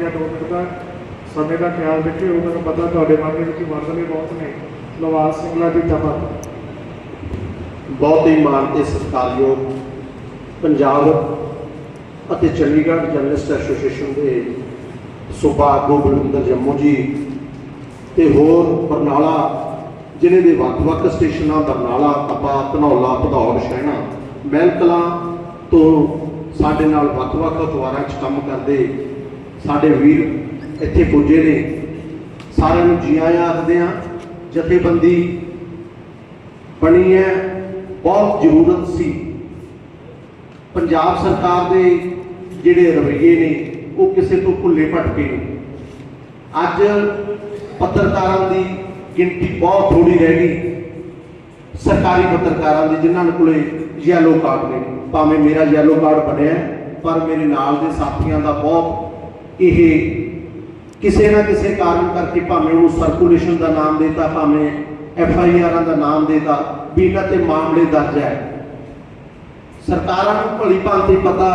ਜਾਂ 2 ਮਿੰਟ ਦਾ ਸਮੇਂ ਦਾ ਖਿਆਲ ਰੱਖਿਓ, ਮੈਨੂੰ ਪਤਾ ਤੁਹਾਡੇ ਮਨ ਦੇ ਵਿੱਚ ਮਸਲੇ ਬਹੁਤ ਨੇ। ਲਵਾਸ ਸਿੰਘਲਾ ਦੀ ਤਪਾ ਬਹੁਤ ਹੀ ਮਾਣ ਤੇ ਸਤਿਕਾਰਯੋਗ ਪੰਜਾਬ ਅਤੇ ਚੰਡੀਗੜ੍ਹ ਜਰਨਲਿਸਟ ਐਸੋਸੀਏਸ਼ਨ ਦੇ ਸੂਬਾ ਆਗੂ ਬਲਵਿੰਦਰ ਜੰਮੂ ਜੀ ਤੇ ਹੋਰ ਬਰਨਾਲਾ, ਜ਼ਿਲ੍ਹੇ ਦੇ ਵੱਖ-ਵੱਖ ਸਟੇਸ਼ਨਾਂ, ਬਰਨਾਲਾ ਤਪਾ ਧਨੌਲਾ, ਭਦੌੜ, ਸ਼ਹਿਣਾ ਮਹਿਲਕਲਾਂ ਤੋਂ ਸਾਡੇ ਨਾਲ ਵੱਖ-ਵੱਖ ਅਖਬਾਰਾਂ 'ਚ ਕੰਮ ਕਰਦੇ ਸਾਡੇ ਵੀਰ ਇੱਥੇ ਪੁੱਜੇ ਨੇ। ਸਾਰਿਆਂ ਨੂੰ ਜੀ ਆਇਆਂ ਆਖਦੇ ਹਾਂ, ਜਥੇਬੰਦੀ ਬਣੀ ਹੈ, ਬਹੁਤ ਜ਼ਰੂਰਤ ਸੀ। ਪੰਜਾਬ ਸਰਕਾਰ ਦੇ ਜਿਹੜੇ ਰਵੱਈਏ ਨੇ, ਉਹ ਕਿਸੇ ਤੋਂ ਭੁੱਲੇ ਭਟਕੇ ਨੇ ਅੱਜ ਪੱਤਰਕਾਰਾਂ ਦੀ ਗਿਣਤੀ ਬਹੁਤ ਥੋੜੀ ਰਹਿ ਗਈ। ਸਰਕਾਰੀ ਪੱਤਰਕਾਰਾਂ ਦੀ, ਜਿਨ੍ਹਾਂ ਕੋਲੇ ਯੈਲੋ ਕਾਰਡ ਨੇ। ਭਾਵੇਂ ਮੇਰਾ ਯੈਲੋ ਕਾਰਡ ਬਣਿਆ ਪਰ ਮੇਰੇ ਨਾਲ ਦੇ ਸਾਥੀਆਂ ਦਾ ਬਹੁਤ ਇਹ ਕਿਸੇ ਨਾ ਕਿਸੇ ਕਾਰਨ ਕਰਕੇ ਭਾਵੇਂ ਉਹਨੂੰ ਸਰਕੂਲੇਸ਼ਨ ਦਾ ਨਾਮ ਦੇਤਾ, ਭਾਵੇਂ ਐਫ ਆਈ ਆਰਾਂ ਦਾ ਨਾਮ ਦੇਤਾ ਵੀ ਇਹਨਾਂ ਤੇ ਮਾਮਲੇ ਦਰਜ ਹੈ। ਸਰਕਾਰਾਂ ਨੂੰ ਭਲੀ ਭਾਂਤੀ ਪਤਾ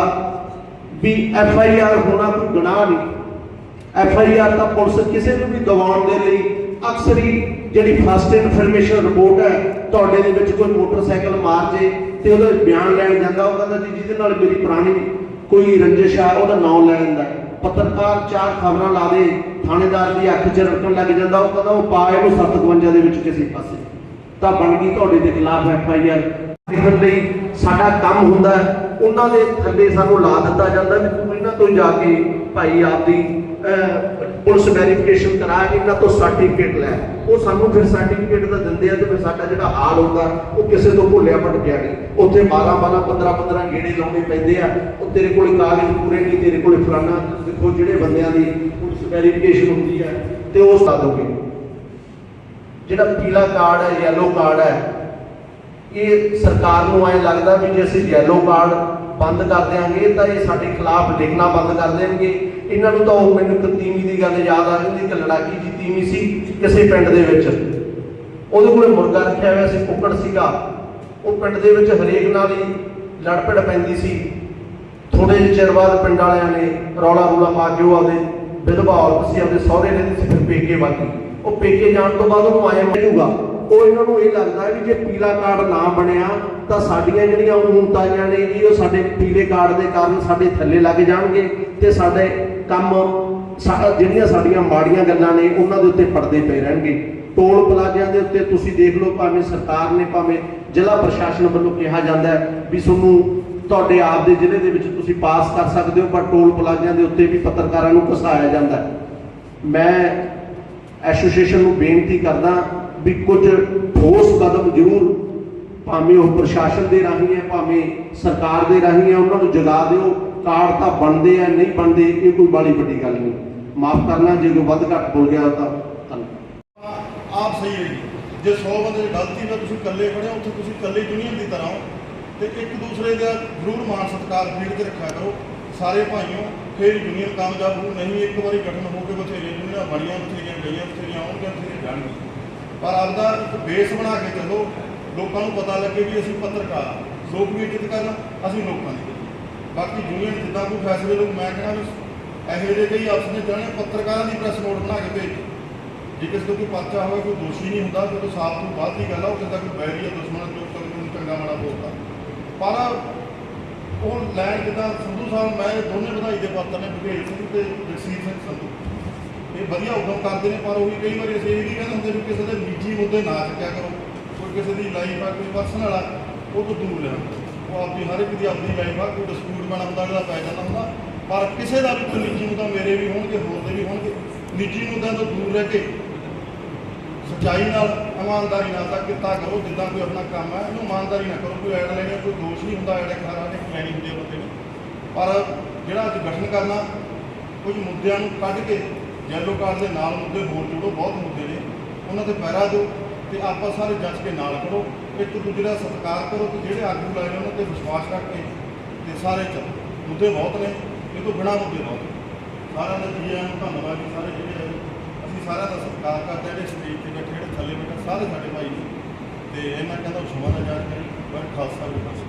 ਵੀ ਐਫ ਆਈ ਆਰ ਹੋਣਾ ਕੋਈ ਗੁਨਾਹ ਨਹੀਂ। ਐਫ ਆਈ ਆਰ ਤਾਂ ਪੁਲਿਸ ਕਿਸੇ ਨੂੰ ਵੀ ਦਿਵਾਉਣ ਦੇ ਲਈ ਅਕਸਰ ਹੀ ਜਿਹੜੀ ਫਸਟ ਇਨਫੋਰਮੇਸ਼ਨ ਰਿਪੋਰਟ ਹੈ, ਤੁਹਾਡੇ ਦੇ ਵਿੱਚ ਕੋਈ ਮੋਟਰਸਾਈਕਲ ਮਾਰ ਜੇ ਤੇ ਉਹਦਾ ਬਿਆਨ ਲੈਣ ਜਾਂਦਾ, ਉਹ ਕਹਿੰਦਾ ਜੀ ਜਿਹਦੇ ਨਾਲ ਮੇਰੀ ਪੁਰਾਣੀ ਕੋਈ ਰੰਜਿਸ਼ ਆ, ਉਹਦਾ ਨਾਮ ਲੈ ਲੈਂਦਾ। ਪੱਤਰਕਾਰ ਚਾਰ ਖਬਰਾਂ ਲਾ ਦੇ ਥਾਣੇਦਾਰ ਦੀ ਅੱਖ 'ਚ ਰੜਕਣ ਲੱਗ ਜਾਂਦਾ, ਉਹ ਕਹਿੰਦਾ ਉਹ ਪਾ ਇਹਨੂੰ 752 ਦੇ ਵਿੱਚ ਕਿਸੇ ਪਾਸੇ। ਤਾਂ ਬਣ ਗਈ ਤੁਹਾਡੇ ਦੇ ਖਿਲਾਫ ਐਫ ਆਈ ਆਰ। ਲਿਖਣ ਲਈ ਸਾਡਾ ਕੰਮ ਹੁੰਦਾ ਉਹਨਾਂ ਦੇ ਥੱਲੇ ਸਾਨੂੰ ਲਾ ਦਿੱਤਾ ਜਾਂਦਾ ਵੀ ਤੂੰ ਇਹਨਾਂ ਤੋਂ ਜਾ ਕੇ ਭਾਈ ਆਪਦੀ ਪੁਲਿਸ ਵੈਰੀਫਿਕੇਸ਼ਨ ਕਰਾ, ਇਹਨਾਂ ਤੋਂ ਸਰਟੀਫਿਕੇਟ ਲੈ। ਉਹ ਸਾਨੂੰ ਫਿਰ ਸਰਟੀਫਿਕੇਟ ਦਾ ਦਿੰਦੇ ਆ ਤੇ ਸਾਡਾ ਜਿਹੜਾ ਹਾਲ ਹੁੰਦਾ, ਉਹ ਕਿਸੇ ਤੋਂ ਭੁੱਲਿਆ ਭਟਕਿਆ ਨਹੀਂ। ਉੱਥੇ 12 12 15 15 ਗੇੜੇ ਲਾਉਣੇ ਪੈਂਦੇ ਆ। ਉਹ ਤੇਰੇ ਕੋਲ ਕਾਗਜ਼ ਪੂਰੇ ਨਹੀਂ, ਤੇਰੇ ਕੋਲ ਫਲਾਨਾ। ਦੇਖੋ ਜਿਹੜੇ ਬੰਦਿਆਂ ਦੀ ਪੁਲਿਸ ਵੈਰੀਫਿਕੇਸ਼ਨ ਹੁੰਦੀ ਹੈ ਤੇ ਉਹ ਲਾ ਦੋਗੇ। ਜਿਹੜਾ ਪੀਲਾ ਕਾਰਡ ਹੈ ਯੈਲੋ ਕਾਰਡ ਹੈ, ਇਹ ਸਰਕਾਰ ਨੂੰ ਐ ਲੱਗਦਾ ਵੀ ਜੇ ਅਸੀਂ ਯੈਲੋ ਕਾਰਡ ਬੰਦ ਕਰ ਦਿਆਂਗੇ, ਤਾਂ ਇਹ ਸਾਡੇ ਖਿਲਾਫ ਲਿਖਣਾ ਬੰਦ ਕਰ ਦੇਣਗੇ। ਇਹਨਾਂ ਨੂੰ ਤਾਂ ਉਹ ਮੈਨੂੰ ਇੱਕ ਤੀਵੀਂ ਦੀ ਗੱਲ ਯਾਦ ਆ ਜਾਂਦੀ ਕਿ ਲੜਾਕੀ ਜੀ ਤੀਵੀਂ ਸੀ, ਕਿਸੇ ਪਿੰਡ ਦੇ ਵਿੱਚ। ਉਹਦੇ ਕੋਲੇ ਮੁਰਗਾ ਰੱਖਿਆ ਹੋਇਆ ਸੀ, ਕੁੱਕੜ ਸੀਗਾ। ਉਹ ਪਿੰਡ ਦੇ ਵਿੱਚ ਹਰੇਕ ਨਾਲ ਹੀ ਲੜ ਭਿੜ ਪੈਂਦੀ ਸੀ। ਥੋੜੇ ਜਿਹੇ ਚਿਰ ਬਾਅਦ ਪਿੰਡ ਵਾਲਿਆਂ ਨੇ ਰੌਲਾ ਰੂਲਾ ਪਾ ਕੇ ਉਹ ਆਪਦੇ ਵਿਧਵਾ ਔਰਤ ਸੀ, ਆਪਦੇ ਸਹੁਰੇ ਰਹਿੰਦੀ ਸੀ ਫਿਰ ਪੇਕੇ ਵਾਗੀ ਉਹ ਪੇਕੇ ਜਾਣ ਤੋਂ ਬਾਅਦ ਉਹਨੂੰ ਆਏ ਮਿਲੂਗਾ। ਉਹ ਇਹਨਾਂ ਨੂੰ ਇਹ ਲੱਗਦਾ ਵੀ ਜੇ ਪੀਲਾ ਕਾਰਡ ਨਾ ਬਣਿਆ, ਤਾਂ ਸਾਡੀਆਂ ਜਿਹੜੀਆਂ ਉਮਤਾਈਆਂ ਨੇ ਜੀ, ਉਹ ਸਾਡੇ ਪੀਲੇ ਕਾਰਡ ਦੇ ਕਾਰਨ ਸਾਡੇ ਥੱਲੇ ਲੱਗ ਜਾਣਗੇ ਤੇ ਸਾਡੇ ਕੰਮ ਜਿਹੜੀਆਂ ਸਾਡੀਆਂ ਮਾੜੀਆਂ ਗੱਲਾਂ ਨੇ, ਉਹਨਾਂ ਦੇ ਉੱਤੇ ਪਰਦੇ ਪਏ ਰਹਿਣਗੇ। ਟੋਲ ਪਲਾਜ਼ਿਆਂ ਦੇ ਉੱਤੇ ਤੁਸੀਂ ਦੇਖ ਲਓ, ਭਾਵੇਂ ਸਰਕਾਰ ਨੇ, ਭਾਵੇਂ ਜ਼ਿਲ੍ਹਾ ਪ੍ਰਸ਼ਾਸਨ ਵੱਲੋਂ ਕਿਹਾ ਜਾਂਦਾ ਹੈ ਵੀ ਤੁਹਾਨੂੰ ਤੁਹਾਡੇ ਆਪ ਦੇ ਜ਼ਿਲ੍ਹੇ ਦੇ ਵਿੱਚ ਤੁਸੀਂ ਪਾਸ ਕਰ ਸਕਦੇ ਹੋ, ਪਰ ਟੋਲ ਪਲਾਜ਼ਿਆਂ ਦੇ ਉੱਤੇ ਵੀ ਪੱਤਰਕਾਰਾਂ ਨੂੰ ਘਸਾਇਆ ਜਾਂਦਾ ਹੈ। ਮੈਂ ਐਸੋਸੀਏਸ਼ਨ ਨੂੰ ਬੇਨਤੀ ਕਰਦਾ ਵੀ ਕੁਝ ਠੋਸ ਕਦਮ ਜ਼ਰੂਰ ਭਾਵੇਂ ਉਹ ਪ੍ਰਸ਼ਾਸਨ ਦੇ ਰਾਹੀਂ ਹੈ, ਭਾਵੇਂ ਸਰਕਾਰ ਦੇ ਰਾਹੀਂ ਹੈ, ਉਹਨਾਂ ਨੂੰ ਜਗਾ ਦਿਓ। ਕਾਰਡ ਤਾਂ ਬਣਦੇ ਆ, ਨਹੀਂ ਬਣਦੇ, ਇਹ ਕੋਈ ਬਾਲੀ ਵੱਡੀ ਗੱਲ ਨਹੀਂ। ਮਾਫ ਕਰਨਾ, ਜੇ ਕੋਈ ਵੱਧ ਘੱਟ ਬੋਲ ਗਿਆ ਤਾਂ ਆਪ ਸਹੀ ਹੈ ਜੇ। 100 ਬੰਦੇ ਦੀ ਗਲਤੀ ਨਾਲ ਤੁਸੀਂ ਇਕੱਲੇ ਖੜੇ ਹੋ, ਉੱਥੇ ਤੁਸੀਂ ਇਕੱਲੇ ਯੂਨੀਅਨ ਦੀ ਤਰ੍ਹਾਂ ਹੋ। ਤੇ ਇੱਕ ਦੂਸਰੇ ਦਾ ਜ਼ਰੂਰ ਮਾਣ ਸਤਿਕਾਰ ਖੇਡ ਕੇ ਰੱਖਿਆ ਕਰੋ। ਸਾਰੇ ਭਾਈਓ, ਫਿਰ ਯੂਨੀਅਨ ਕਾਮਯਾਬ ਹੋ ਨਹੀਂ ਇੱਕ ਵਾਰੀ ਗਠਨ ਹੋ ਕੇ ਬਥੇਰੀਆਂ ਯੂਨੀਅਨਾਂ ਬਣੀਆਂ ਬਥੇਰੀਆਂ ਗਈਆਂ, ਬਥੇਰੀਆਂ ਆਉਣਗੀਆਂ, ਬਥੇਰੀਆਂ ਜਾਣਗੀਆਂ। ਪਰ ਆਪਦਾ ਇੱਕ ਬੇਸ ਬਣਾ ਕੇ ਚੱਲੋ। ਲੋਕਾਂ ਨੂੰ ਪਤਾ ਲੱਗੇ ਵੀ ਅਸੀਂ ਪੱਤਰਕਾਰ ਹਾਂ। ਲੋਕ ਵੀ ਇੱਜ਼ਤ ਕਰਨ, ਅਸੀਂ ਲੋਕਾਂ ਦੀ। ਬਾਕੀ ਯੂਨੀਅਨ ਜਿੱਦਾਂ ਕੋਈ ਫੈਸਲੇ ਲੋਕ ਮੈਂ ਕਹਿੰਦਾ ਵੀ ਇਹੋ ਜਿਹੇ ਕਈ ਅਫਸਰ ਨੇ ਜਾਣੇ, ਪੱਤਰਕਾਰਾਂ ਦੀ ਪ੍ਰੈਸ ਨੋਟ ਬਣਾ ਕੇ ਭੇਜ ਜੇ ਕਿਸੇ ਤੋਂ ਕੋਈ ਪਰਚਾ ਹੋਵੇ, ਕੋਈ ਦੋਸ਼ੀ ਨਹੀਂ ਹੁੰਦਾ ਤੇ ਉਹ ਸਾਫ਼ ਤੋਂ ਬਾਅਦ ਦੀ ਗੱਲ ਆ ਉਹ ਕਿੱਦਾਂ ਕੋਈ ਬੈਰੀ ਆ ਦੁਸ਼ਮਣ ਜੋ ਤੱਕ ਨੂੰ ਚੰਗਾ ਮਾੜਾ ਬੋਲਦਾ। ਪਰ ਉਹ ਲੈਣ ਜਿੱਦਾਂ ਸੰਧੂ ਸਾਹਿਬ, ਮੈਂ ਦੋਨੇ ਵਧਾਈ ਦੇ ਪਾਤਰ ਨੇ ਬਘੇਲ ਸਿੰਘ ਤੇ ਜਗਸੀਰ ਸਿੰਘ ਸੰਧੂ। ਇਹ ਵਧੀਆ ਉਦਮ ਕਰਦੇ ਨੇ, ਪਰ ਉਹੀ ਕਈ ਵਾਰੀ ਅਸੀਂ ਇਹ ਵੀ ਕਹਿੰਦੇ ਹੁੰਦੇ ਵੀ ਕਿਸੇ ਦੇ ਨਿੱਜੀ ਮੁੱਦੇ ਨਾ ਚੱਕਿਆ ਕਰੋ, ਕੋਈ ਕਿਸੇ ਦੀ ਲਾਈਫ ਆ, ਕੋਈ ਪਰਸਨਲ ਆ, ਉਹ ਤੋਂ ਦੂਰ ਰਹਿਣਾ। ਉਹ ਹਰ ਇੱਕ ਦੀ ਆਪਣੀ ਲਾਈਫ ਆ, ਕੋਈ ਡਿਸਪਿਊਟ ਬਣਾ ਹੁੰਦਾ ਜਿਹੜਾ ਪੈ ਜਾਂਦਾ ਹੁੰਦਾ। ਪਰ ਕਿਸੇ ਦਾ ਵੀ ਕੋਈ ਨਿੱਜੀ ਮੁੱਦਾ ਮੇਰੇ ਵੀ ਹੋਣਗੇ, ਹੋਰ ਦੇ ਵੀ ਹੋਣਗੇ। ਨਿੱਜੀ ਮੁੱਦਿਆਂ ਤੋਂ ਦੂਰ ਰਹਿ ਕੇ ਸੱਚਾਈ ਨਾਲ, ਇਮਾਨਦਾਰੀ ਨਾਲ ਤਾਂ ਕਿੱਤਾ ਕਰੋ, ਜਿੱਦਾਂ ਕੋਈ ਆਪਣਾ ਕੰਮ ਹੈ ਇਹਨੂੰ ਇਮਾਨਦਾਰੀ ਨਾਲ ਕਰੋ, ਕੋਈ ਐਡ ਲੈਣੀ, ਕੋਈ ਦੋਸ਼ ਨਹੀਂ ਹੁੰਦਾ ਐਡ ਖਾਰਾ ਨੇ ਲੈਣੀ ਹੁੰਦੀ ਹੈ ਬੰਦੇ ਨੂੰ ਪਰ ਜਿਹੜਾ ਅੱਜ ਗਠਨ ਕਰਨਾ, ਕੁਝ ਮੁੱਦਿਆਂ ਨੂੰ ਕੱਢ ਕੇ ਜੈਲੋ ਕਾਰਡ ਦੇ ਨਾਲ ਮੁੱਦੇ ਹੋਰ ਜੋੜੋ, ਬਹੁਤ ਮੁੱਦੇ ਨੇ। ਉਹਨਾਂ ਤੇ ਪੈਰਾ ਦਿਓ। ਤੇ ਆਪਾਂ ਸਾਰੇ ਜੱਜ ਕੇ ਨਾਲ ਕਰੋ ਇੱਕ ਦੂਜੇ ਦਾ ਸਤਿਕਾਰ ਕਰੋ ਤੇ ਜਿਹੜੇ ਆਗੂ ਲਾਏ ਨੇ ਉਹਨਾਂ ਤੇ ਵਿਸ਼ਵਾਸ ਰੱਖ ਕੇ ਤੇ ਸਾਰੇ ਚੱਲੋ। ਮੁੱਦੇ ਬਹੁਤ ਨੇ, ਇਹ ਤੋਂ ਬਿਨਾਂ ਮੁੱਦੇ ਬਹੁਤ ਨੇ। ਸਾਰਿਆਂ ਦਾ ਜੀ ਆਇਆਂ ਨੂੰ ਧੰਨਵਾਦ ਜੀ, ਸਾਰੇ ਜਿਹੜੇ ਆਏ। ਅਸੀਂ ਸਾਰਿਆਂ ਦਾ ਸਤਿਕਾਰ ਕਰਦੇ ਜਿਹੜੇ ਸਟੇਜ ਤੇ ਬੈਠੇ, ਜਿਹੜੇ ਥੱਲੇ ਬੈਠੇ, ਸਾਰੇ ਸਾਡੇ ਭਾਈ ਨੇ ਤੇ ਇਹਨਾਂ ਕਹਿੰਦਾ ਸੁਭਾ ਦਾ ਜਾਣਕਾਰੀ ਪਰ ਖਾਲਸਾ ਵੀ ਖਾਲਸਾ